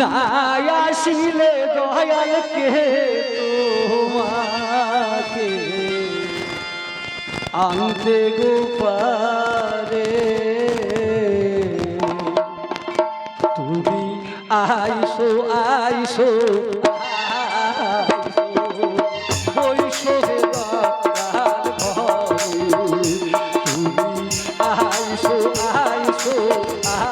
নাই আসিলে দয়াল কে তোমাকে? আনতে গোপারে তুমি আইসো আইসো আইসো আইসো আ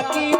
ডাকি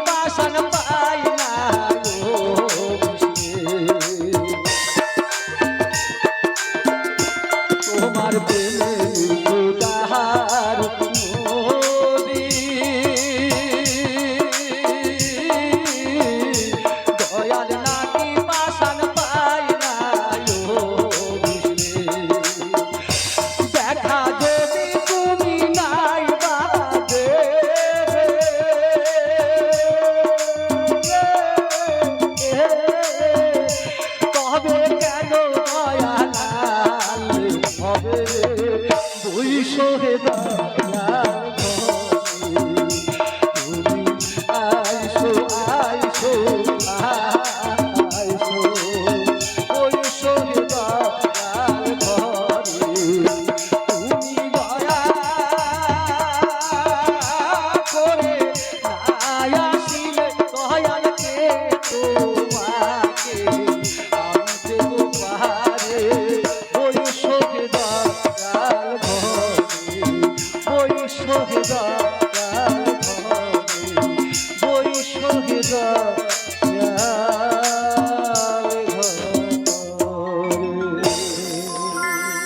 go.